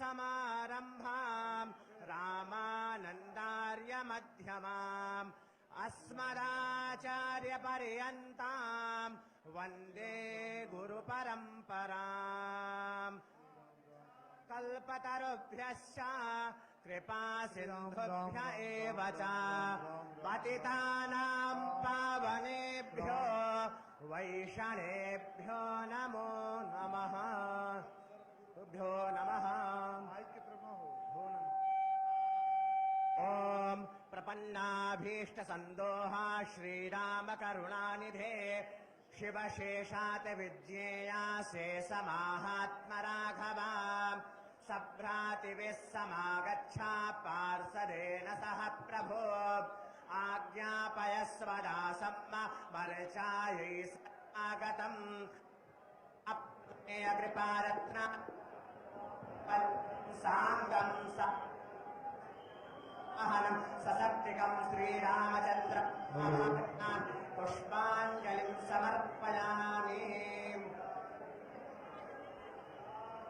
समारम्भाम् रामानन्दार्यमध्यमाम् अस्मदाचार्यपर्यन्ताम् वंदे गुरुपरम्पराम् कल्पतरुभ्यश्च कृपा सिन्धुभ्य एव च पतितानाम् पावनेभ्यो वैषणेभ्यो नमः प्रपन्नाभीष्टसन्दोहा श्रीरामकरुणानिधे। शिवशेषात् विज्ञेया शेषमाहात्मराघवा सभ्रातिभिः समागच्छा पार्षदेन सह प्रभो। आज्ञापयस्वदासम्म वर्चायै आगतम् अप्रेयकृपारत्न साङ्गम् स वाहनम ससप्तिकम श्रीरामचंद्र पुष्पाजलि समर्पयामी।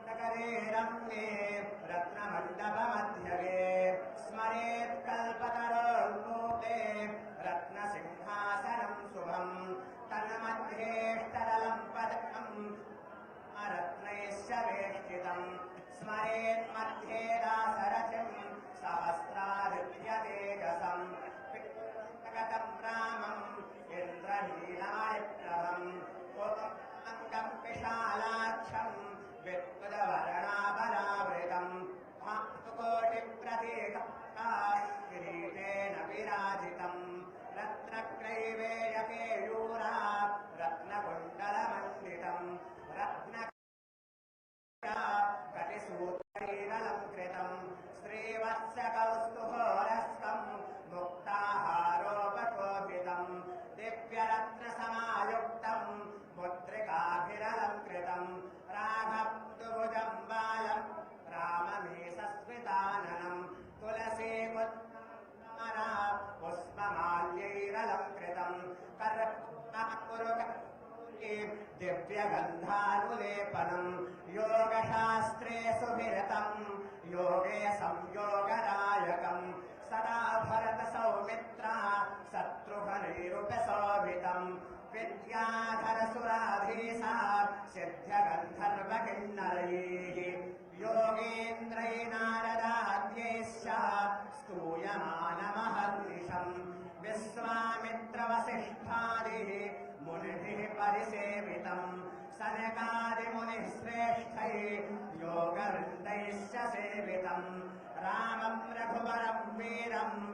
नगरे रम्ये रत्नमण्डपमध्यगे स्मरेत् कल्पतरोपे रत्नसिंहासनं शुभम् तन्मध्येष्टदलं पदकम् अरत्नैश्च वेष्टितम् स्मरेत् मध्ये रत्नक्रैवेयकेयूरा रत्नकुण्डलमण्डितम् रत्न कटिसूत्रैरलङ्कृतम् श्रीवत्स्य कौस्तुभोरस्कम् मुक्ताहारोपशोभितम् दिव्यरत्नसमायुक्तम् कर्पूर दिव्यगन्धानुलेपनम् योगशास्त्रे सुविरतम् योगे संयोगदायकम् सदा भरत सौमित्रा शत्रुघ्नैरुपशोभितम् विद्याधरसुराधीशा सिद्ध्यगन्धर्वकिन्नरैः विश्वामित्रवसिष्ठादिः मुनिभिः परिसेवितम् सनकादिमुनिः श्रेष्ठैः योगवृन्दैश्च सेवितम् रामम् रघुवरम् वीरम्